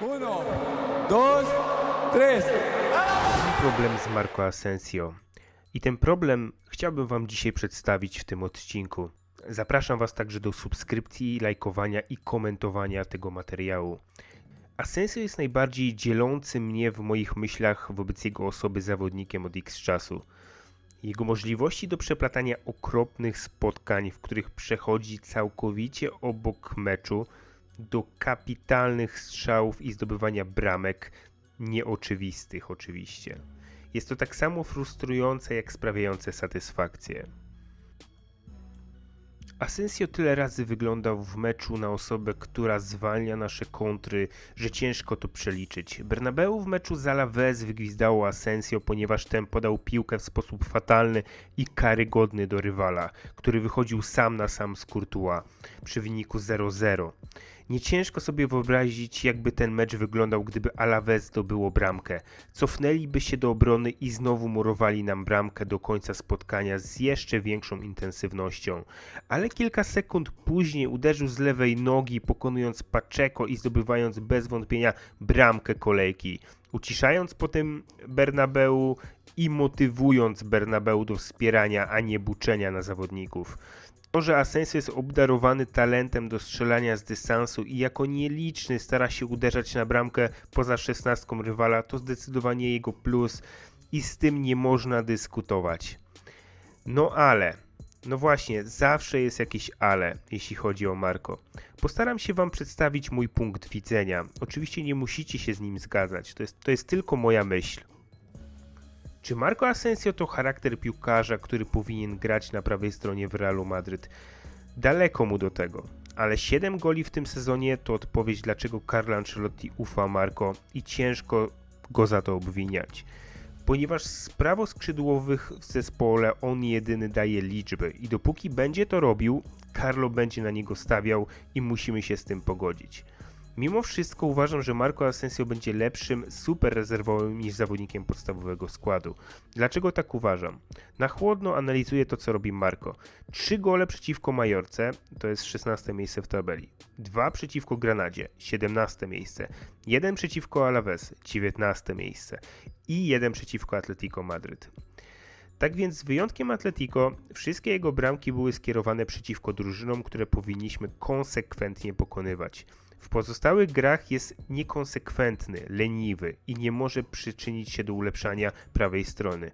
Uno, dos, tres. problem z Marco Asensio. I ten problem chciałbym Wam dzisiaj przedstawić w tym odcinku. Zapraszam Was także do subskrypcji, lajkowania i komentowania tego materiału. Asensio jest najbardziej dzielący mnie w moich myślach wobec jego osoby zawodnikiem od X czasu. Jego możliwości do przeplatania okropnych spotkań, w których przechodzi całkowicie obok meczu, do kapitalnych strzałów i zdobywania bramek, nieoczywistych oczywiście. Jest to tak samo frustrujące, jak sprawiające satysfakcję. Asensio tyle razy wyglądał w meczu na osobę, która zwalnia nasze kontry, że ciężko to przeliczyć. Bernabeu w meczu z Alaves wygwizdało Asensio, ponieważ ten podał piłkę w sposób fatalny i karygodny do rywala, który wychodził sam na sam z Courtois przy wyniku 0-0. Nie ciężko sobie wyobrazić, jakby ten mecz wyglądał, gdyby Alaves zdobyło bramkę. Cofnęliby się do obrony i znowu murowali nam bramkę do końca spotkania z jeszcze większą intensywnością. Ale kilka sekund później uderzył z lewej nogi, pokonując Pacheco i zdobywając bez wątpienia bramkę kolejki. Uciszając potem Bernabeu i motywując Bernabeu do wspierania, a nie buczenia na zawodników. To, że Asensio jest obdarowany talentem do strzelania z dystansu i jako nieliczny stara się uderzać na bramkę poza szesnastką rywala, to zdecydowanie jego plus i z tym nie można dyskutować. No ale, no właśnie, zawsze jest jakieś ale, jeśli chodzi o Marco. Postaram się Wam przedstawić mój punkt widzenia. Oczywiście nie musicie się z nim zgadzać, to jest, to jest tylko moja myśl. Czy Marco Asensio to charakter piłkarza, który powinien grać na prawej stronie w Realu Madryt? Daleko mu do tego, ale 7 goli w tym sezonie to odpowiedź, dlaczego Carlo Ancelotti ufa Marco i ciężko go za to obwiniać. Ponieważ z prawoskrzydłowych w zespole on jedyny daje liczby i dopóki będzie to robił, Carlo będzie na niego stawiał i musimy się z tym pogodzić. Mimo wszystko uważam, że Marco Asensio będzie lepszym super rezerwowym niż zawodnikiem podstawowego składu. Dlaczego tak uważam? Na chłodno analizuję to, co robi Marco. 3 gole przeciwko Majorce, to jest 16 miejsce w tabeli. 2 przeciwko Granadzie, 17 miejsce. 1 przeciwko Alaves, 19 miejsce. I 1 przeciwko Atletico Madryt. Tak więc z wyjątkiem Atletico, wszystkie jego bramki były skierowane przeciwko drużynom, które powinniśmy konsekwentnie pokonywać. W pozostałych grach jest niekonsekwentny, leniwy i nie może przyczynić się do ulepszania prawej strony.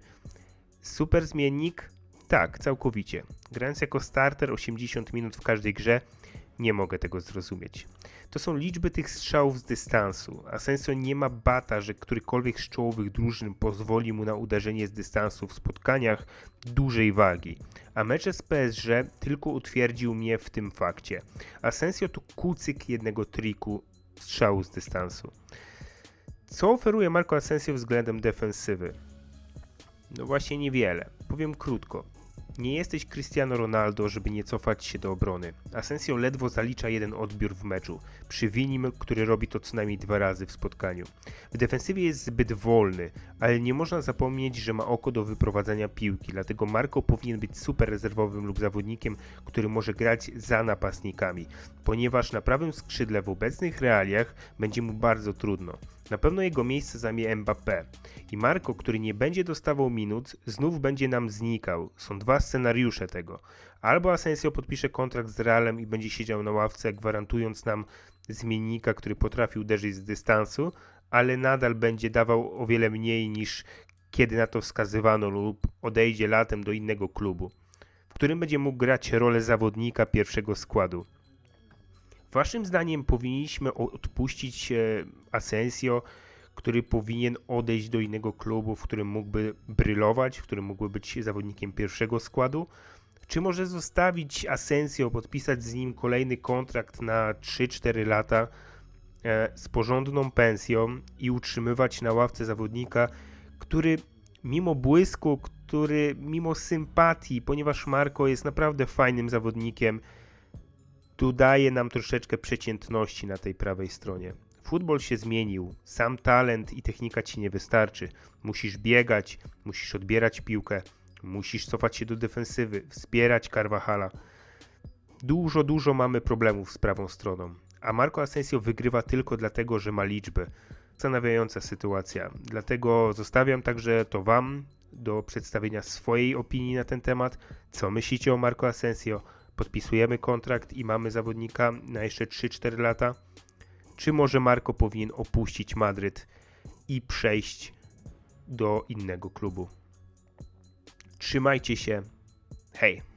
Super zmiennik? Tak, całkowicie. Grając jako starter 80 minut w każdej grze, nie mogę tego zrozumieć. To są liczby tych strzałów z dystansu. Asensio nie ma bata, że którykolwiek z czołowych drużyn pozwoli mu na uderzenie z dystansu w spotkaniach dużej wagi. A mecze z PSG tylko utwierdził mnie w tym fakcie. Asensio to kucyk jednego triku strzału z dystansu. Co oferuje Marco Asensio względem defensywy? No właśnie niewiele. Powiem krótko. Nie jesteś Cristiano Ronaldo, żeby nie cofać się do obrony. Asensio ledwo zalicza jeden odbiór w meczu, przy Winim, który robi to co najmniej dwa razy w spotkaniu. W defensywie jest zbyt wolny, ale nie można zapomnieć, że ma oko do wyprowadzania piłki, dlatego Marco powinien być super rezerwowym lub zawodnikiem, który może grać za napastnikami, ponieważ na prawym skrzydle w obecnych realiach będzie mu bardzo trudno. Na pewno jego miejsce zajmie Mbappé i Marco, który nie będzie dostawał minut, znów będzie nam znikał. Są dwa scenariusze tego. Albo Asensio podpisze kontrakt z Realem i będzie siedział na ławce, gwarantując nam zmiennika, który potrafi uderzyć z dystansu, ale nadal będzie dawał o wiele mniej niż kiedy na to wskazywano lub odejdzie latem do innego klubu, w którym będzie mógł grać rolę zawodnika pierwszego składu. Waszym zdaniem powinniśmy odpuścić e, Asensio, który powinien odejść do innego klubu, w którym mógłby brylować, w którym mógłby być zawodnikiem pierwszego składu? Czy może zostawić Asensio, podpisać z nim kolejny kontrakt na 3-4 lata e, z porządną pensją i utrzymywać na ławce zawodnika, który mimo błysku, który mimo sympatii, ponieważ Marco jest naprawdę fajnym zawodnikiem, tu daje nam troszeczkę przeciętności na tej prawej stronie. Futbol się zmienił, sam talent i technika ci nie wystarczy. Musisz biegać, musisz odbierać piłkę, musisz cofać się do defensywy, wspierać Carvajala. Dużo, dużo mamy problemów z prawą stroną. a Marco Asensio wygrywa tylko dlatego, że ma liczbę. Zastanawiająca sytuacja. Dlatego zostawiam także to Wam do przedstawienia swojej opinii na ten temat. Co myślicie o Marco Asensio? Podpisujemy kontrakt i mamy zawodnika na jeszcze 3-4 lata? Czy może Marco powinien opuścić Madryt i przejść do innego klubu? Trzymajcie się. Hej!